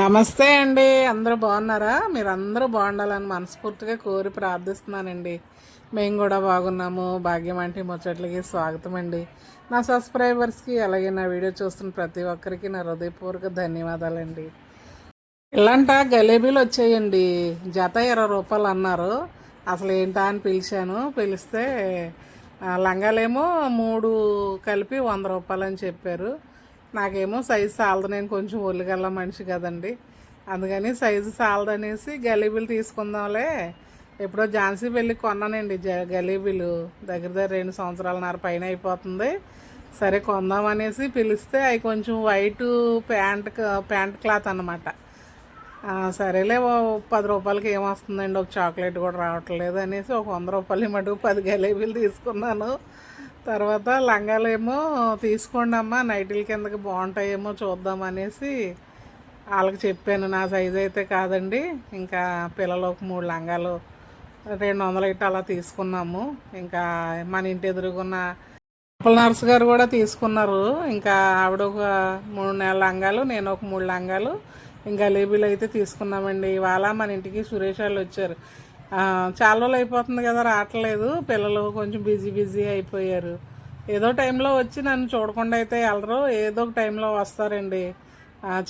నమస్తే అండి. అందరూ బాగున్నారా? మీరు అందరూ బాగుండాలని మనస్ఫూర్తిగా కోరి ప్రార్థిస్తున్నానండి. మేము కూడా బాగున్నాము. భాగ్యం అంటే ముచ్చట్లకి స్వాగతం అండి. నా సబ్స్క్రైబర్స్కి అలాగే నా వీడియో చూస్తున్న ప్రతి ఒక్కరికి నా హృదయపూర్వక ధన్యవాదాలండి. ఇలాంట గలేబీలు వచ్చాయండి. జత ఇరవై రూపాయలు అన్నారు. అసలు ఏంటా అని పిలిచాను. పిలిస్తే లంగాలేమో మూడు కలిపి వంద రూపాయలు అని చెప్పారు. నాకేమో సైజు సాలదు. నేను కొంచెం ఒళ్ళుగల్ల మనిషి కదండి. అందుకని సైజు సాలదు అనేసి గలీబీలు తీసుకుందాంలే. ఎప్పుడో ఝాన్సీ వెళ్ళి కొన్నానండి. జ గలీబీలు. దగ్గర దగ్గర రెండు సంవత్సరాలన్నర పైన అయిపోతుంది. సరే కొందాం అనేసి పిలిస్తే అవి కొంచెం వైట్ ప్యాంట్ ప్యాంట్ క్లాత్ అన్నమాట. సరేలే ఓ పది రూపాయలకి ఏమొస్తుందండి? ఒక చాక్లెట్ కూడా రావట్లేదు అనేసి ఒక వంద రూపాయలు మటుకు పది గలేబీలు తీసుకున్నాను. తర్వాత లంగాలేమో తీసుకోండి అమ్మా నైటీల కిందకి బాగుంటాయేమో చూద్దాం అనేసి వాళ్ళకి చెప్పాను. నా సైజ్ అయితే కాదండి. ఇంకా పిల్లలు ఒక మూడు లంగాలు రెండు వందల ఇట్ట అలా తీసుకున్నాము. ఇంకా మన ఇంటి ఎదురుగున్న అప్పల నర్స్ గారు కూడా తీసుకున్నారు. ఇంకా ఆవిడ ఒక మూడు నెలల లంగాలు నేను ఒక మూడు లంగాలు ఇంకా లేబీలు అయితే తీసుకున్నామండి. ఇవాళ మన ఇంటికి సురేష్ వాళ్ళు వచ్చారు. చాలా రోజులు అయిపోతుంది కదా రావట్లేదు. పిల్లలు కొంచెం బిజీ బిజీ అయిపోయారు. ఏదో టైంలో వచ్చి నన్ను చూడకుండా అయితే వెళ్ళరు. ఏదో ఒక టైంలో వస్తారండి.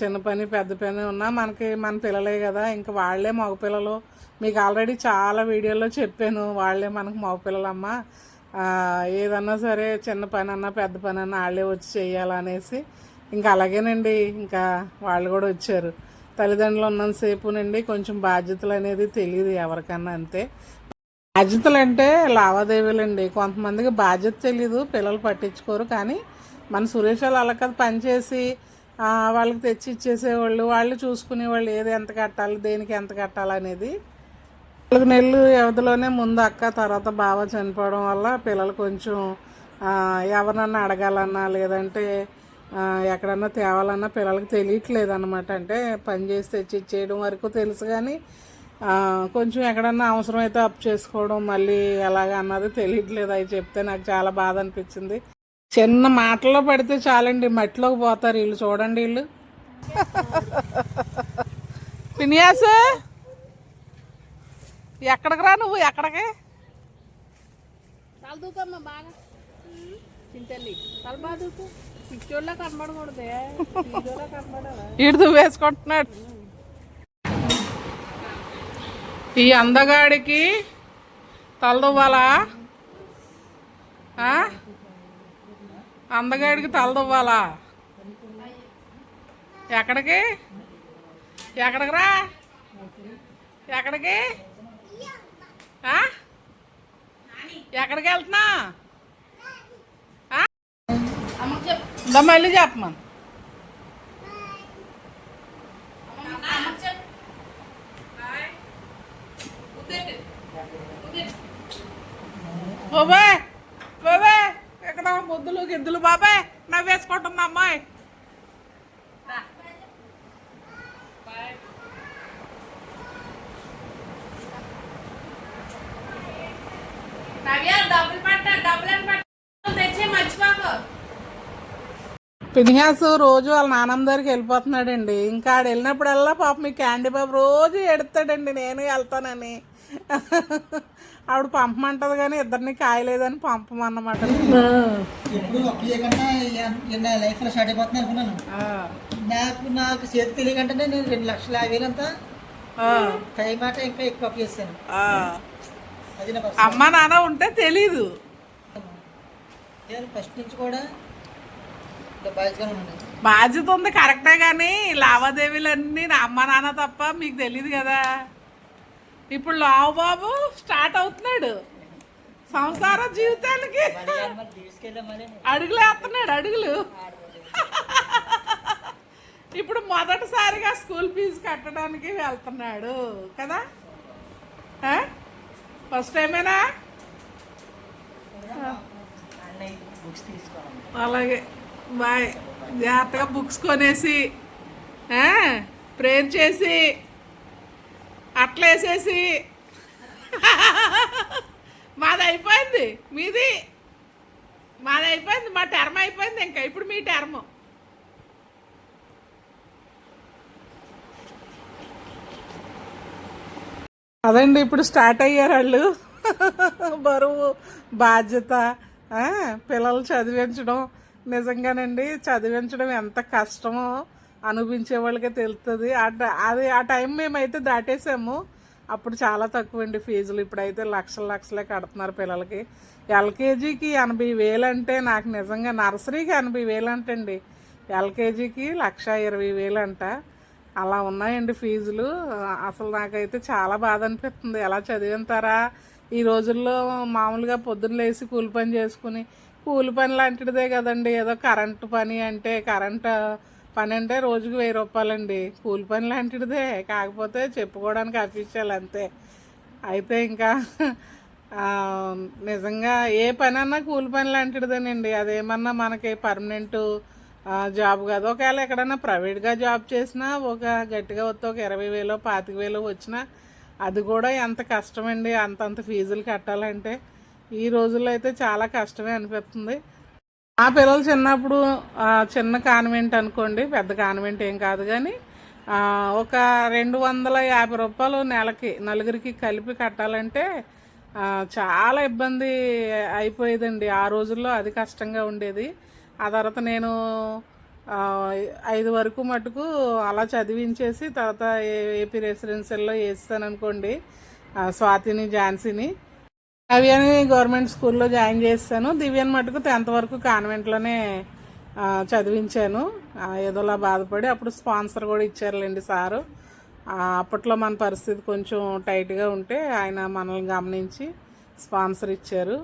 చిన్న పని పెద్ద పని ఉన్నా మనకి మన పిల్లలే కదా. ఇంకా వాళ్ళే మగపిల్లలు. మీకు ఆల్రెడీ చాలా వీడియోలో చెప్పాను. వాళ్ళే మనకు మగపిల్లలమ్మ. ఏదన్నా సరే చిన్న పని అన్నా పెద్ద పని అన్నా వాళ్ళే వచ్చి చేయాలనేసి. ఇంకా అలాగేనండి. ఇంకా వాళ్ళు కూడా వచ్చారు. తల్లిదండ్రులు ఉన్నంతసేపునండి కొంచెం బాధ్యతలు అనేది తెలియదు ఎవరికన్నా అంతే. బాధ్యతలు అంటే లావాదేవీలండి. కొంతమందికి బాధ్యత తెలీదు పిల్లలు పట్టించుకోరు. కానీ మన సురేష్ వాళ్ళు అలా కదా. పనిచేసి వాళ్ళకి తెచ్చి ఇచ్చేసేవాళ్ళు వాళ్ళు చూసుకునేవాళ్ళు ఏది ఎంత కట్టాలి దేనికి ఎంత కట్టాలి అనేది. నాలుగు నెలలు వ్యవధిలోనే ముందు అక్క తర్వాత బావ చనిపోవడం వల్ల పిల్లలు కొంచెం ఎవరినన్నా అడగాలన్నా లేదంటే ఎక్కడన్నా తేవాలన్నా పిల్లలకి తెలియట్లేదు అనమాట అంటే పని చేసి తెచ్చి ఇచ్చేయడం వరకు తెలుసు కానీ కొంచెం ఎక్కడన్నా అవసరమైతే అప్ చేసుకోవడం మళ్ళీ ఎలాగ అన్నది తెలియట్లేదు. అవి చెప్తే నాకు చాలా బాధ అనిపించింది. చిన్న మాటల్లో పడితే చాలండి మట్టిలోకి పోతారు వీళ్ళు. చూడండి వీళ్ళు. పినియాస్ ఎక్కడికి రా నువ్వు? ఎక్కడికి? తల దూకమ్మా బాగా. చింతల్లి తల బాగా దూకు. పిచ్చోళ్ళ ఇడు వేసుకుంటున్నాడు ఈ అందగాడికి తలదువ్వాలా అందగాడికి తలదువ్వాలా ఎక్కడికి? ఎక్కడికి రా? ఎక్కడికి? ఎక్కడికి వెళ్తున్నా అమ్మకి చెప్పు ఇందా మళ్ళీ చెప్పమను అమ్మకి చెప్పు బాబాయ్ బాబాయ్ ఇక్కడ ముద్దులు గిద్దులు బాబాయ్ నవ్వేసుకుంటుంది అమ్మాయి పినిహాస్ రోజు వాళ్ళ నాన్నమ్మ దగ్గరికి వెళ్ళిపోతున్నాడండి. ఇంకా ఆడు వెళ్ళినప్పుడల్లా పాప మీ క్యాండీ బాబు రోజు ఎడతాడండి నేను వెళ్తానని. ఆవిడ పంపమంటది కానీ ఇద్దరిని కాయలేదని పంపమన్నమాట. నాకు నాకు చేతి తెలియకంటేనే నేను రెండు లక్షల యాభై వేలు అంతా ఆ, టైం మాట ఇంకా ఎక్కువ అప్పు చేశాను. ఆ. అది నా పరిస్థితి. అమ్మ నాన్న ఉంటే తెలీదు. నేను ఫస్ట్ నుంచి కూడా బాధ్యత ఉంది కరెక్టే కానీ లావాదేవీలన్నీ నా అమ్మ నాన్న తప్ప మీకు తెలియదు కదా. ఇప్పుడు లావు బాబు స్టార్ట్ అవుతున్నాడు. సంసార జీవితానికి మళ్ళీ అడుగులు. ఇప్పుడు మొదటిసారిగా స్కూల్ ఫీజు కట్టడానికి వెళ్తున్నాడు కదా. ఫస్ట్ టైమేనా అలాగే. బాయ్. జాగ్రత్తగా బుక్స్ కొనేసి ప్రేమ్ చేసి అట్లేసేసి. మాది అయిపోయింది. మీది? మాది అయిపోయింది. మా టర్మ్ అయిపోయింది ఇంకా. ఇప్పుడు మీ టర్మ్. అదండి ఇప్పుడు స్టార్ట్ అయ్యారు వాళ్ళు. బరువు బాధ్యత పిల్లలు చదివించడం. నిజంగానండి చదివించడం ఎంత కష్టమో అనిపించే వాళ్ళకే తెలుస్తుంది ఆ అది ఆ టైం మేమైతే దాటేసాము. అప్పుడు చాలా తక్కువ అండి ఫీజులు. ఇప్పుడైతే లక్షల లక్షలే కడుతున్నారు పిల్లలకి. ఎల్కేజీకి ఎనభై వేలు అంటే నాకు నిజంగా నర్సరీకి ఎనభై వేలు అంటండి. ఎల్కేజీకి లక్ష ఇరవై వేలు అంట. అలా ఉన్నాయండి ఫీజులు. అసలు నాకైతే చాలా బాధ అనిపిస్తుంది. ఎలా చదివింతారా? ఈ రోజుల్లో మామూలుగా పొద్దున్న లేచి కూలి పని చేసుకుని కూలి పని లాంటిదే కదండి. ఏదో కరెంటు పని అంటే కరెంట్ పని అంటే రోజుకి వెయ్యి రూపాయలండి. కూలి పని లాంటిదే. కాకపోతే చెప్పుకోవడానికి అఫీషియల్ అంతే. అయితే ఇంకా నిజంగా ఏ పని అన్నా కూలి పని లాంటిదేనండి. అదేమన్నా మనకి పర్మనెంట్ జాబ్ కాదు. ఒకవేళ ఎక్కడన్నా ప్రైవేట్గా జాబ్ చేసినా ఒక గట్టిగా వస్తే ఒక ఇరవై వేలు పాతిక వేలు వచ్చినా అది కూడా ఎంత కష్టమండి. అంతంత ఫీజులు కట్టాలంటే ఈ రోజుల్లో అయితే చాలా కష్టమే అనిపిస్తుంది. మా పిల్లలు చిన్నప్పుడు చిన్న కాన్వెంట్ అనుకోండి పెద్ద కాన్వెంట్ ఏం కాదు కానీ ఒక రెండు వందల యాభై రూపాయలు నెలకి నలుగురికి కలిపి కట్టాలంటే చాలా ఇబ్బంది అయిపోయేదండి. ఆ రోజుల్లో అది కష్టంగా ఉండేది. ఆ తర్వాత నేను ఐదు వరకు మటుకు అలా చదివించేసి తర్వాత ఏ- ఏపీ రెసిడెన్సీల్లో వేస్తాను అనుకోండి స్వాతిని ఝాన్సీని అవియని గవర్నమెంట్ స్కూల్లో జాయిన్ చేస్తాను. దివ్యని మటుకు టెన్త్ వరకు కాన్వెంట్లోనే చదివించాను. ఏదోలా బాధపడి అప్పుడు స్పాన్సర్ కూడా ఇచ్చారులేండి సారు. అప్పట్లో మన పరిస్థితి కొంచెం టైట్గా ఉంటే ఆయన మనల్ని గమనించి స్పాన్సర్ ఇచ్చారు.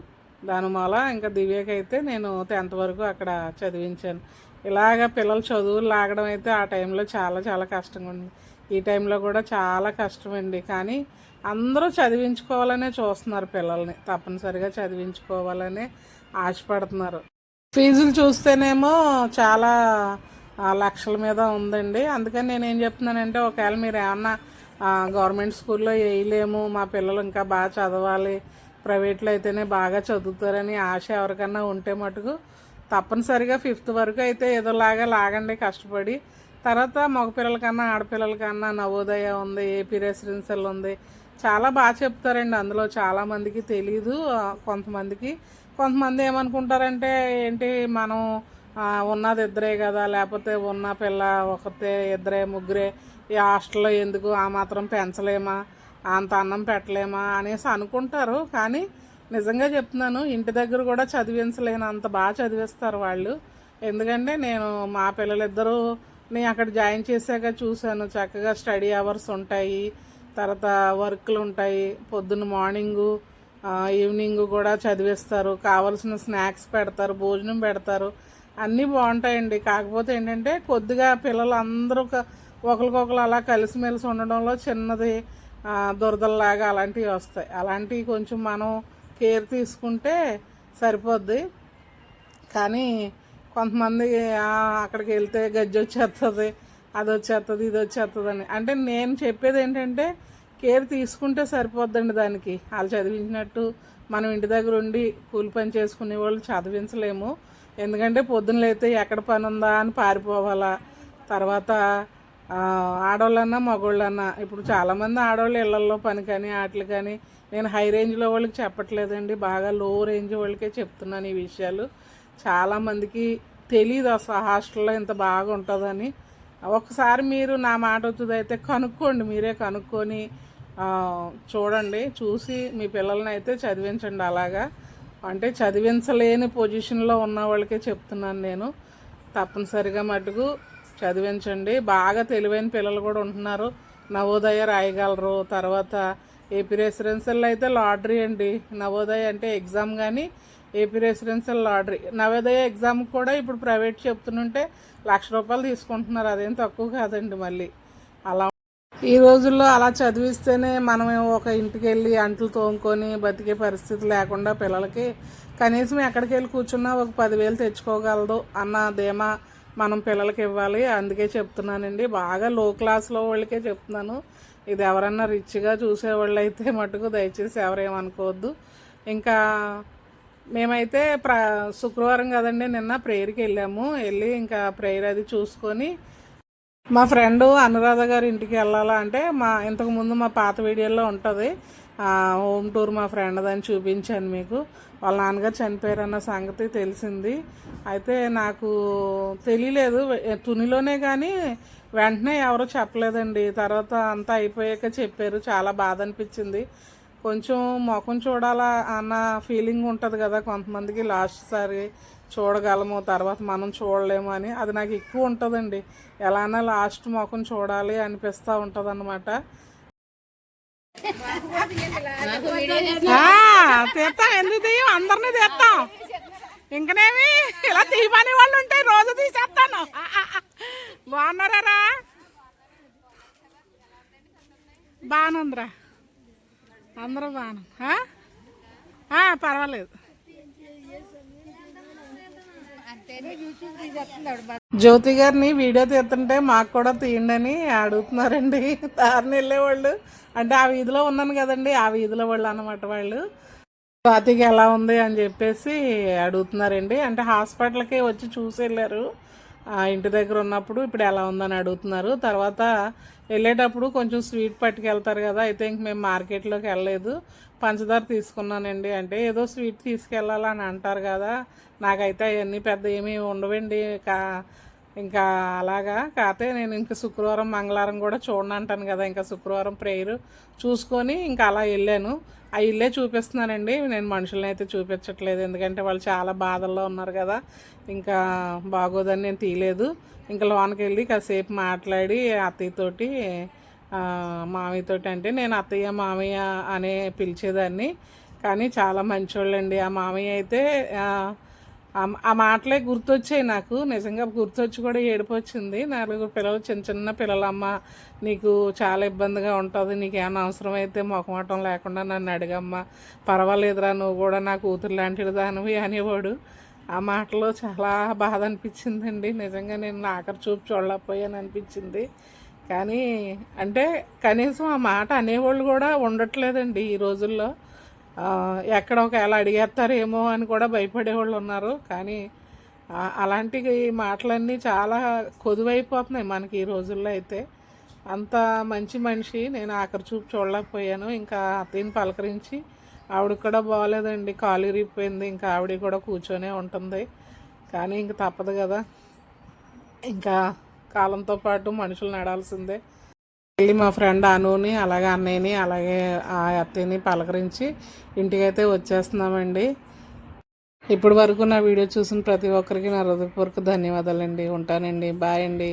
దాని మూల ఇంకా దివ్యకైతే నేను టెన్త్ వరకు అక్కడ చదివించాను. ఇలాగ పిల్లలు చదువులు లాగడం అయితే ఆ టైంలో చాలా చాలా కష్టంగా ఉంది. ఈ టైంలో కూడా చాలా కష్టమండి. కానీ అందరూ చదివించుకోవాలనే చూస్తున్నారు పిల్లల్ని. తప్పనిసరిగా చదివించుకోవాలని ఆశపడుతున్నారు. ఫీజులు చూస్తేనేమో చాలా లక్షల మీద ఉందండి. అందుకని నేను ఏం చెప్తున్నానంటే ఒకవేళ మీరు ఏమన్నా గవర్నమెంట్ స్కూల్లో వేయలేము మా పిల్లలు ఇంకా బాగా చదవాలి ప్రైవేట్లో అయితేనే బాగా చదువుతారని ఆశ ఎవరికన్నా ఉంటే మటుకు తప్పనిసరిగా ఫిఫ్త్ వరకు అయితే ఏదోలాగా లాగండి కష్టపడి. తర్వాత మగపిల్లల కన్నా ఆడపిల్లల కన్నా నవోదయ ఉంది ఏపీ రెసిడెన్షియల్ ఉంది చాలా బాగా చెప్తారండి. అందులో చాలామందికి తెలీదు. కొంతమందికి కొంతమంది ఏమనుకుంటారంటే ఏంటి మనం ఉన్నది ఇద్దరే కదా లేకపోతే ఉన్న పిల్ల ఒకతే ఇద్దరే ముగ్గురే ఈ హాస్టల్లో ఎందుకు ఆ మాత్రం పెంచలేమా అంత అన్నం పెట్టలేమా అనేసి అనుకుంటారు. కానీ నిజంగా చెప్తున్నాను ఇంటి దగ్గర కూడా చదివించలేను అంత బాగా చదివిస్తారు వాళ్ళు. ఎందుకంటే నేను మా పిల్లలిద్దరూ నేను అక్కడ జాయిన్ చేశాక చూశాను. చక్కగా స్టడీ అవర్స్ ఉంటాయి. తర్వాత వర్క్లు ఉంటాయి. పొద్దున్న మార్నింగు ఈవినింగ్ కూడా చదివిస్తారు. కావలసిన స్నాక్స్ పెడతారు భోజనం పెడతారు. అన్నీ బాగుంటాయండి. కాకపోతే ఏంటంటే కొద్దిగా పిల్లలు అందరూ ఒక- ఒకరికొకరు అలా కలిసిమెలిసి ఉండడంలో చిన్నది ఆ, దురదల్లాగా అలాంటివి వస్తాయి. అలాంటివి కొంచెం మనం కేర్ తీసుకుంటే సరిపోద్ది. కానీ కొంతమంది అక్కడికి వెళ్తే గజ్జి వచ్చేస్తుంది అది వచ్చేస్తుంది ఇది వచ్చేస్తుంది అని అంటే నేను చెప్పేది ఏంటంటే కేర్ తీసుకుంటే సరిపోద్దండి దానికి. వాళ్ళు చదివించినట్టు మనం ఇంటి దగ్గర ఉండి కూలి పని చేసుకునే వాళ్ళు చదివించలేము. ఎందుకంటే పొద్దున్న లేతే ఎక్కడ పని ఉందా అని పారిపోవాలా. తర్వాత ఆడవాళ్ళన్నా మగవాళ్ళన్నా ఇప్పుడు చాలామంది ఆడవాళ్ళు ఇళ్ళల్లో పని కానీ ఆటలు కానీ నేను హై రేంజ్లో వాళ్ళకి చెప్పట్లేదండి. బాగా లో రేంజ్ వాళ్ళకే చెప్తున్నాను ఈ విషయాలు. చాలామందికి తెలియదు అసలు హాస్టల్లో ఇంత బాగా ఉంటుందని ఒకసారి మీరు నా మాట వచ్చేది అయితే కనుక్కోండి. మీరే కనుక్కొని చూడండి. చూసి మీ పిల్లల్ని అయితే చదివించండి అలాగా. అంటే చదివించలేని పొజిషన్లో ఉన్న వాళ్ళకే చెప్తున్నాను నేను. తప్పనిసరిగా మటుకు చదివించండి. బాగా తెలివైన పిల్లలు కూడా ఉంటున్నారు. నవోదయ రాయగలరు. తర్వాత ఏపీ రెసిడెన్షియల్లో అయితే లాటరీ అండి. నవోదయ అంటే ఎగ్జామ్ కానీ AP residential lottery. Navodaya exam కూడా ఇప్పుడు ప్రైవేట్ చెప్తుంటే లక్ష రూపాయలు తీసుకుంటున్నారు. అదేం తక్కువ కాదండి మళ్ళీ. అలా ఈ రోజుల్లో అలా చదివిస్తేనే మనం ఒక ఇంటికి వెళ్ళి అంట్లు తోముకొని బతికే పరిస్థితి లేకుండా పిల్లలకి కనీసం ఎక్కడికి వెళ్ళి కూర్చున్నా ఒక పదివేలు తెచ్చుకోగలదు అన్న ధీమా మనం పిల్లలకి ఇవ్వాలి. అందుకే చెప్తున్నానండి. బాగా లో క్లాస్లో వాళ్ళకే చెప్తున్నాను. ఇది ఎవరన్నా రిచ్గా చూసేవాళ్ళు అయితే మటుకు దయచేసి ఎవరేమనుకోవద్దు. ఇంకా మేమైతే ప్ర శుక్రవారం కదండి నిన్న ప్రేయర్కి వెళ్ళాము. వెళ్ళి ఇంకా ప్రేయర్ అది చూసుకొని మా ఫ్రెండ్ అనురాధ గారి ఇంటికి వెళ్ళాలా అంటే మా ఇంతకుముందు మా పాత వీడియోలో ఉంటుంది. హోమ్ టూర్ మా ఫ్రెండ్ అని చూపించాను మీకు. వాళ్ళ నాన్నగారు చనిపోయారన్న సంగతి తెలిసింది. అయితే నాకు తెలియలేదు. తునిలోనే కానీ వెంటనే ఎవరో చెప్పలేదండి. తర్వాత అంతా అయిపోయాక చెప్పారు. చాలా బాధ అనిపించింది. కొంచెం ముఖం చూడాలా అన్న ఫీలింగ్ ఉంటుంది కదా కొంతమందికి లాస్ట్ సారి చూడగలము తర్వాత మనం చూడలేము అని. అది నాకు ఎక్కువ ఉంటుందండి. ఎలానా లాస్ట్ ముఖం చూడాలి అనిపిస్తూ ఉంటుంది అనమాట తీస్తాం ఎందుకు తీయం? అందరినీ తీస్తాం ఇంకనేమి? ఇలా తీయమని వాళ్ళు ఉంటే రోజు తీసేస్తాను బాగున్నారా బాగానుందిరా అందరూ బాను పర్వాలేదు. జ్యోతి గారిని వీడియో తీస్తుంటే మాకు కూడా తీయండి అని అడుగుతున్నారండి. దారిని వెళ్ళేవాళ్ళు. అంటే ఆ వీధిలో ఉన్నాను కదండి ఆ వీధిలో వాళ్ళు అన్నమాట వాళ్ళు. స్వాతికి ఎలా ఉంది అని చెప్పేసి అడుగుతున్నారండి. అంటే హాస్పిటల్కి వచ్చి చూసి వెళ్ళారు. ఇంటి దగ్గర ఉన్నప్పుడు ఇప్పుడు ఎలా ఉందని అడుగుతున్నారు. తర్వాత వెళ్ళేటప్పుడు కొంచెం స్వీట్ పట్టుకెళ్తారు కదా అయితే ఇంక మేము మార్కెట్లోకి వెళ్ళలేదు. పంచదార తీసుకున్నానండి. అంటే ఏదో స్వీట్ తీసుకెళ్ళాలని అంటారు కదా నాకైతే అవన్నీ పెద్ద ఏమీ ఉండవండి. కా ఇంకా అలాగా. కాకపోతే నేను ఇంకా శుక్రవారం మంగళవారం కూడా చూడండి అంటాను కదా ఇంకా శుక్రవారం ప్రేయర్ చూసుకొని ఇంకా అలా వెళ్ళాను. ఆ ఇల్లే చూపిస్తున్నానండి. నేను మనుషులని అయితే చూపించట్లేదు. ఎందుకంటే వాళ్ళు చాలా బాధల్లో ఉన్నారు కదా. ఇంకా బాగోదని నేను తీయలేదు. ఇంకా లోనికి వెళ్ళి కాసేపు మాట్లాడి అత్తయ్యతోటి మామయ్యతోటి అంటే నేను అత్తయ్య మామయ్య అనే పిలిచేదాన్ని. కానీ చాలా మంచోళ్ళండి. ఆ మామయ్య అయితే ఆ మాటలే గుర్తొచ్చాయి నాకు. నిజంగా గుర్తొచ్చి కూడా ఏడుపు వచ్చింది నలుగురు పిల్లలు చిన్న చిన్న పిల్లలమ్మ నీకు చాలా ఇబ్బందిగా ఉంటుంది నీకు ఏమైనా అవసరం అయితే మొఖమాటం లేకుండా నన్ను అడిగమ్మా. పర్వాలేదురా నువ్వు కూడా నా కూతురు లాంటిది దానివి అనేవాడు. ఆ మాటలో చాలా బాధ అనిపించిందండి. నిజంగా నేను ఆఖరి చూపు చూడలేకపోయాను అనిపించింది. కానీ అంటే కనీసం ఆ మాట అనేవాళ్ళు కూడా ఉండట్లేదండి ఈ రోజుల్లో. ఎక్కడ ఒకవేళ అడిగేస్తారేమో అని కూడా భయపడేవాళ్ళు ఉన్నారు. కానీ అలాంటి మాటలన్నీ చాలా కొదువైపోతున్నాయి మనకి ఈ రోజుల్లో అయితే. అంత మంచి మనిషి నేను ఆఖరి చూపు చూడలేకపోయాను. ఇంకా అతని పలకరించి ఆవిడకి కూడా బాగోలేదండి కాలు ఇరిగిపోయింది ఇంకా ఆవిడ కూడా కూర్చొనే ఉంటుంది. కానీ ఇంక తప్పదు కదా. ఇంకా కాలంతో పాటు మనుషులు నడాల్సిందే వెళ్ళి మా ఫ్రెండ్ అనుని అలాగే అన్నయ్యని అలాగే ఆ అత్తయ్యని పలకరించి ఇంటికైతే వచ్చేస్తున్నామండి. ఇప్పటి వరకు నా వీడియో చూసిన ప్రతి ఒక్కరికి నా హృదయపూర్వక ధన్యవాదాలండి. ఉంటానండి. బాయ్ అండి.